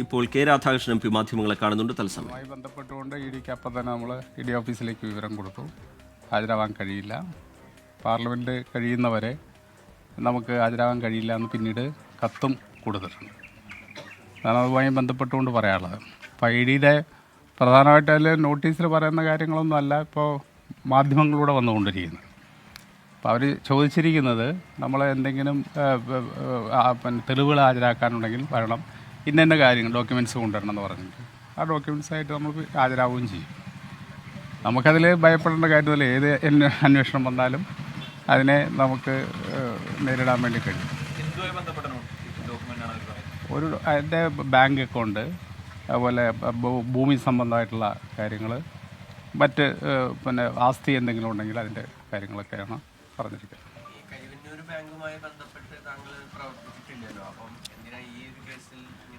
ഇപ്പോൾ K Radhakrishnan P മാധ്യമങ്ങളെ കാണുന്നുണ്ട്. തത്സമയം. അതുമായി ബന്ധപ്പെട്ടുകൊണ്ട് ഇ ഡിക്ക് അപ്പം തന്നെ നമ്മൾ ഇ ഡി ഓഫീസിലേക്ക് വിവരം കൊടുത്തു. ഹാജരാവാൻ കഴിയില്ല. പാർലമെന്റ് കഴിയുന്നവരെ നമുക്ക് ഹാജരാവാൻ കഴിയില്ല എന്ന് പിന്നീട് കത്തും കൊടുത്തിട്ടുണ്ട്. അതാണ് അതുമായി ബന്ധപ്പെട്ടുകൊണ്ട് പറയാനുള്ളത്. അപ്പോൾ ഐ ഡിയുടെ പ്രധാനമായിട്ട് അതിൽ നോട്ടീസിൽ പറയുന്ന കാര്യങ്ങളൊന്നും അല്ല ഇപ്പോൾ മാധ്യമങ്ങളിലൂടെ വന്നുകൊണ്ടിരിക്കുന്നത്. അപ്പോൾ അവർ ചോദിച്ചിരിക്കുന്നത് നമ്മൾ എന്തെങ്കിലും തെളിവുകൾ ഹാജരാക്കാനുണ്ടെങ്കിൽ വരണം. ഇന്ന ഇന്ന കാര്യങ്ങൾ ഡോക്യുമെന്റ്സ് കൊണ്ടുവരണം എന്ന് പറഞ്ഞിട്ട്. ആ ഡോക്യുമെന്റ്സ് ആയിട്ട് നമ്മൾ ഹാജരാവുകയും ചെയ്യും. നമുക്കതിൽ ഭയപ്പെടേണ്ട കാര്യമില്ല ഏത് അന്വേഷണം വന്നാലും അതിനെ നമുക്ക് നേരിടാൻ വേണ്ടി കഴിയും. ഒരു എന്റെ ബാങ്ക് അക്കൗണ്ട് അതുപോലെ ഭൂമി സംബന്ധമായിട്ടുള്ള കാര്യങ്ങൾ മറ്റ് പിന്നെ ആസ്തി എന്തെങ്കിലും ഉണ്ടെങ്കിൽ അതിന്റെ കാര്യങ്ങളൊക്കെയാണ് പറഞ്ഞിരിക്കുന്നത്.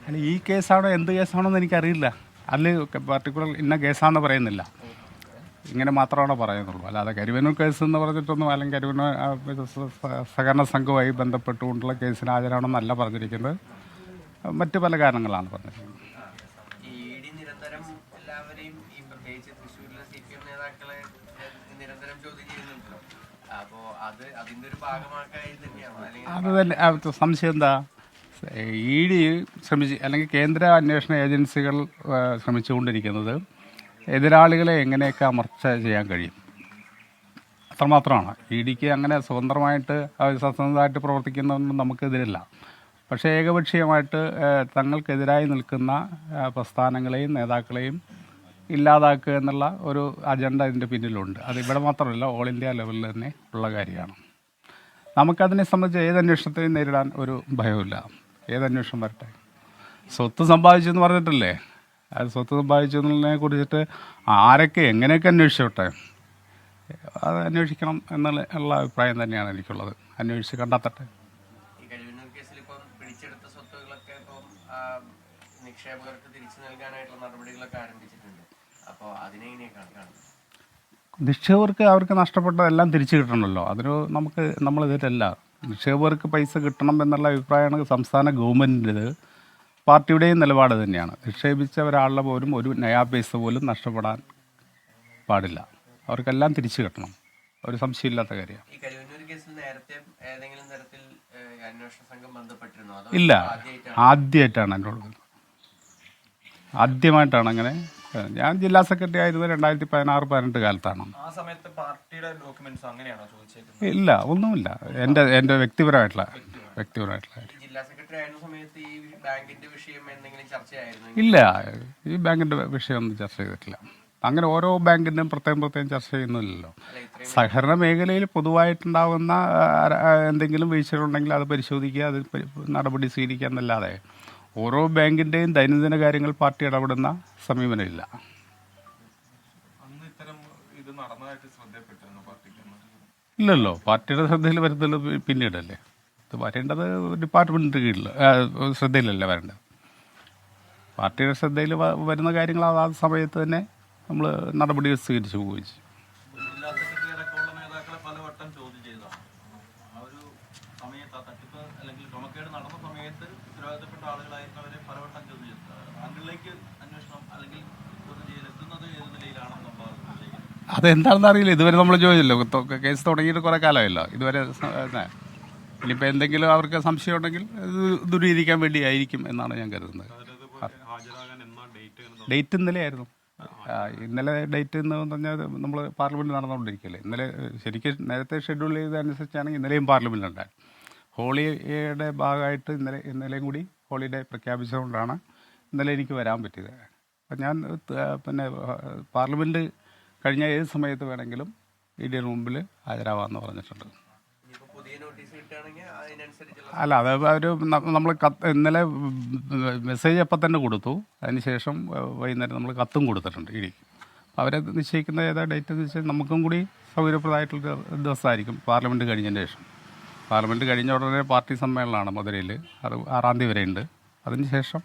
അല്ല ഈ കേസാണോ എന്ത് കേസാണോ എന്ന് എനിക്കറിയില്ല. അതിൽ പർട്ടിക്കുലർ ഇന്ന കേസാണെന്ന് പറയുന്നില്ല. ഇങ്ങനെ മാത്രമാണോ പറയുന്നുള്ളൂ. അല്ലാതെ കരുവനൂർ കേസ് എന്ന് പറഞ്ഞിട്ടൊന്നും അല്ലെങ്കിൽ കരുവനൂർ സഹകരണ സംഘവുമായി ബന്ധപ്പെട്ടുകൊണ്ടുള്ള കേസിന് ഹാജരാണെന്നല്ല പറഞ്ഞിരിക്കുന്നത്. മറ്റു പല കാരണങ്ങളാണ് പറഞ്ഞിരിക്കുന്നത്. അത് തന്നെ. സംശയം എന്താ? ഇ ഡി ശ്രമിച്ച് അല്ലെങ്കിൽ കേന്ദ്ര അന്വേഷണ ഏജൻസികൾ ശ്രമിച്ചുകൊണ്ടിരിക്കുന്നത് എതിരാളികളെ എങ്ങനെയൊക്കെ അമർച്ച ചെയ്യാൻ കഴിയും? അത്രമാത്രമാണ്. ഇ ഡിക്ക് അങ്ങനെ സ്വതന്ത്രമായിട്ട് സത്യസന്ധമായിട്ട് പ്രവർത്തിക്കുന്നതൊന്നും നമുക്കെതിരല്ല. പക്ഷേ ഏകപക്ഷീയമായിട്ട് തങ്ങൾക്കെതിരായി നിൽക്കുന്ന പ്രസ്ഥാനങ്ങളെയും നേതാക്കളെയും ഇല്ലാതാക്കുക എന്നുള്ള ഒരു അജണ്ട ഇതിന്റെ പിന്നിലുണ്ട്. അത് ഇവിടെ മാത്രമല്ല ഓൾ ഇന്ത്യ ലെവലിൽ തന്നെ ഉള്ള കാര്യമാണ്. നമുക്കതിനെ സംബന്ധിച്ച് ഏത് അന്വേഷണത്തെയും നേരിടാൻ ഒരു ഭയമില്ല ഏത് അന്വേഷണം വരട്ടെ? സ്വത്ത് സമ്പാദിച്ചു എന്ന് പറഞ്ഞിട്ടില്ലേ? അത് സ്വത്ത് സമ്പാദിച്ചു എന്നതിനെ കുറിച്ചിട്ട് ആരൊക്കെ എങ്ങനെയൊക്കെ അന്വേഷിച്ചോട്ടെ? അത് അന്വേഷിക്കണം എന്നുള്ള ഉള്ള അഭിപ്രായം തന്നെയാണ് എനിക്കുള്ളത്. അന്വേഷിച്ച് കണ്ടെത്തട്ടെ. നിക്ഷേപകർക്ക് അവർക്ക് നഷ്ടപ്പെട്ടതെല്ലാം തിരിച്ചു കിട്ടണമല്ലോ. അതൊരു നമുക്ക് നമ്മളെതിരല്ല നിക്ഷേപകർക്ക് പൈസ കിട്ടണം എന്നുള്ള അഭിപ്രായമാണ് സംസ്ഥാന ഗവൺമെന്റിന്റെത് പാർട്ടിയുടെയും നിലപാട് തന്നെയാണ്. നിക്ഷേപിച്ച ഒരാളുടെ പോലും ഒരു നയാ പൈസ പോലും നഷ്ടപ്പെടാൻ പാടില്ല. അവർക്കെല്ലാം തിരിച്ചു കിട്ടണം. ഒരു സംശയമില്ലാത്ത കാര്യമാണ്. ഇല്ല. ആദ്യമായിട്ടാണ്? ആദ്യമായിട്ടാണ് എന്നോട് ആദ്യമായിട്ടാണ് അങ്ങനെ ഞാൻ ജില്ലാ സെക്രട്ടറി ആയിരുന്നത് രണ്ടായിരത്തി പതിനാറ് പതിനെട്ട് കാലത്താണ്. ആ സമയത്ത് പാർട്ടിയുടെ ഡോക്യുമെന്റ്സ് അങ്ങനെയാണോ ചോദിച്ചേക്കുന്നത്? ഇല്ല ഒന്നുമില്ല. എന്റെ എന്റെ വ്യക്തിപരമായിട്ടുള്ള വ്യക്തിപരമായിട്ടുള്ള കാര്യം. ജില്ലാ സെക്രട്ടറി ആയിരുന്ന സമയത്ത് ഈ ബാങ്കിന്റെ വിഷയം ഒന്നും ചർച്ചയായിരുന്നു ഇല്ല ഈ ബാങ്കിന്റെ വിഷയമൊന്നും ചർച്ച ചെയ്തിട്ടില്ല. അങ്ങനെ ഓരോ ബാങ്കിന്റെയും പ്രത്യേകം പ്രത്യേകം ചർച്ച ചെയ്യുന്നില്ലല്ലോ. സഹകരണ മേഖലയിൽ പൊതുവായിട്ടുണ്ടാകുന്ന എന്തെങ്കിലും വീഴ്ചകളുണ്ടെങ്കിൽ അത് പരിശോധിക്കുക അത് നടപടി സ്വീകരിക്കുക എന്നല്ലാതെ ഓരോ ബാങ്കിന്റെയും ദൈനംദിന കാര്യങ്ങൾ പാർട്ടി ഇടപെടുന്ന സമീപനമില്ല. ഇല്ലല്ലോ. പാർട്ടിയുടെ ശ്രദ്ധയിൽ വരുന്നത് പിന്നീടല്ലേ. ഇത് വരേണ്ടത് ഡിപ്പാർട്ട്മെന്റിന്റെ കീഴിൽ ശ്രദ്ധയിലല്ലേ വരേണ്ടത്. പാർട്ടിയുടെ ശ്രദ്ധയിൽ വരുന്ന കാര്യങ്ങൾ അതാത് സമയത്ത് തന്നെ നമ്മൾ നടപടി സ്വീകരിച്ചു പോവുകയും ചെയ്യും. സമയത്ത് ആ തട്ടിപ്പ് അല്ലെങ്കിൽ ക്രമക്കേട് നടന്ന സമയത്ത് ഉത്തരവാദിത്തപ്പെട്ട ആളുകളായിരുന്നവരെ പലവട്ടം ചോദ്യം ചെയ്തു താങ്കളിലേക്ക് അന്വേഷണം അല്ലെങ്കിൽ ചോദ്യം ഏത് അതെന്താണെന്ന് അറിയില്ല. ഇതുവരെ നമ്മൾ ചോദിച്ചല്ലോ കേസ് തുടങ്ങിയിട്ട് കുറേ കാലമായല്ലോ. ഇതുവരെ ഇനിയിപ്പോൾ എന്തെങ്കിലും അവർക്ക് സംശയം ഉണ്ടെങ്കിൽ ഇത് ദൂരീകരിക്കാൻ വേണ്ടി ആയിരിക്കും എന്നാണ് ഞാൻ കരുതുന്നത്. ഡേറ്റ് ഇന്നലെയായിരുന്നു ആ, ഇന്നലെ ഡേറ്റ് എന്ന് പറഞ്ഞാൽ നമ്മൾ പാർലമെന്റ് നടന്നുകൊണ്ടിരിക്കുകയല്ലേ. ഇന്നലെ ശരിക്കും നേരത്തെ ഷെഡ്യൂൾ ചെയ്തതനുസരിച്ചാണെങ്കിൽ ഇന്നലെയും പാർലമെന്റിലുണ്ടായിരുന്നു ഹോളിയുടെ ഭാഗമായിട്ട് ഇന്നലെ ഇന്നലെയും കൂടി ഹോളിഡേ പ്രഖ്യാപിച്ചതുകൊണ്ടാണ് ഇന്നലെ എനിക്ക് വരാൻ പറ്റിയത്. അപ്പം ഞാൻ പിന്നെ പാർലമെന്റ് കഴിഞ്ഞ ഏത് സമയത്ത് വേണമെങ്കിലും ഇ ഡിയുടെ മുമ്പിൽ ഹാജരാവാമെന്ന് പറഞ്ഞിട്ടുണ്ട്. അല്ല അത് അവർ നമ്മൾ കത്ത് ഇന്നലെ മെസ്സേജ് അപ്പം തന്നെ കൊടുത്തു. അതിനുശേഷം വൈകുന്നേരം നമ്മൾ കത്തും കൊടുത്തിട്ടുണ്ട് ഇനി അവരെ നിശ്ചയിക്കുന്ന ഏതാ ഡേറ്റ് എന്ന് വെച്ചാൽ നമുക്കും കൂടി സൗകര്യപ്രദമായിട്ടുള്ള ദിവസമായിരിക്കും പാർലമെന്റ് കഴിഞ്ഞതിന് ശേഷം. പാർലമെന്റ് കഴിഞ്ഞ ഉടനെ പാർട്ടി സമ്മേളനമാണ് മധുരയിൽ അത് ആറാം തീയതി വരെ ഉണ്ട് അതിനുശേഷം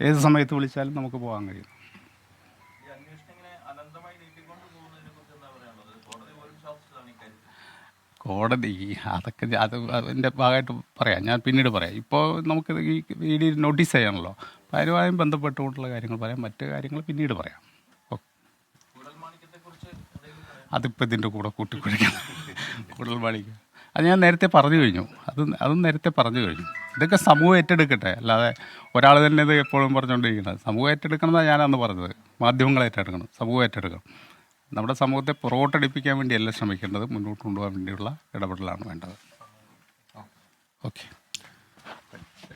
ഏത് സമയത്ത് വിളിച്ചാലും നമുക്ക് പോകാൻ കഴിയും ഈ അന്വേഷണം ഇങ്ങനെ അനന്തമായി നീട്ടിക്കൊണ്ട് പോകുന്നതിനെ കുറിച്ച് എന്താ പറയാനുള്ളത് കോടതി അതൊക്കെ അത് അതിന്റെ ഭാഗമായിട്ട് പറയാം. ഞാൻ പിന്നീട് പറയാം. ഇപ്പോൾ നമുക്ക് ഈ ഇ ഡി നോട്ടീസ് ചെയ്യണമല്ലോ അപ്പോൾ ബന്ധപ്പെട്ടുകൊണ്ടുള്ള കാര്യങ്ങൾ പറയാം. മറ്റു കാര്യങ്ങൾ പിന്നീട് പറയാം. അതിപ്പോൾ ഇതിന്റെ കൂടെ കൂട്ടിക്കുഴിക്കണം കൂടുതൽ പാടിക്കുക അത് ഞാൻ നേരത്തെ പറഞ്ഞു കഴിഞ്ഞു. അത് അതും നേരത്തെ പറഞ്ഞു കഴിഞ്ഞു. ഇതൊക്കെ സമൂഹം ഏറ്റെടുക്കട്ടെ. അല്ലാതെ ഒരാൾ തന്നെ ഇത് എപ്പോഴും പറഞ്ഞുകൊണ്ടിരിക്കുന്നത്. സമൂഹം ഏറ്റെടുക്കണം എന്നാണ് ഞാനന്ന് പറഞ്ഞത്. മാധ്യമങ്ങൾ ഏറ്റെടുക്കണം സമൂഹം ഏറ്റെടുക്കണം. നമ്മുടെ സമൂഹത്തെ പുറകോട്ടടിപ്പിക്കാൻ വേണ്ടിയല്ല ശ്രമിക്കേണ്ടത്. മുന്നോട്ട് കൊണ്ടുപോകാൻ വേണ്ടിയുള്ള ഇടപെടലാണ് വേണ്ടത്. ഓക്കെ.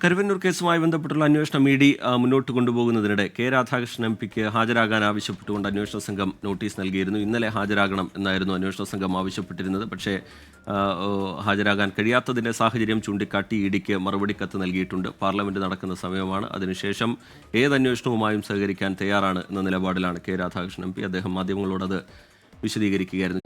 കരുവന്നൂർ കേസുമായി ബന്ധപ്പെട്ടുള്ള അന്വേഷണം ഇ ഡി മുന്നോട്ട് കൊണ്ടുപോകുന്നതിനിടെ കെ രാധാകൃഷ്ണൻ എം പിക്ക് ഹാജരാകാൻ ആവശ്യപ്പെട്ടുകൊണ്ട് അന്വേഷണ സംഘം നോട്ടീസ് നൽകിയിരുന്നു. ഇന്നലെ ഹാജരാകണം എന്നായിരുന്നു അന്വേഷണ സംഘം ആവശ്യപ്പെട്ടിരുന്നത്. പക്ഷേ ഹാജരാകാൻ കഴിയാത്തതിന്റെ സാഹചര്യം ചൂണ്ടിക്കാട്ടി ഇ ഡിക്ക് മറുപടി കത്ത് നൽകിയിട്ടുണ്ട്. പാർലമെന്റ് നടക്കുന്ന സമയമാണ്. അതിനുശേഷം ഏത് അന്വേഷണവുമായും സഹകരിക്കാൻ തയ്യാറാണ് എന്ന നിലപാടിലാണ് കെ രാധാകൃഷ്ണൻ എം പി. അദ്ദേഹം മാധ്യമങ്ങളോട് അത് വിശദീകരിക്കുകയായിരുന്നു.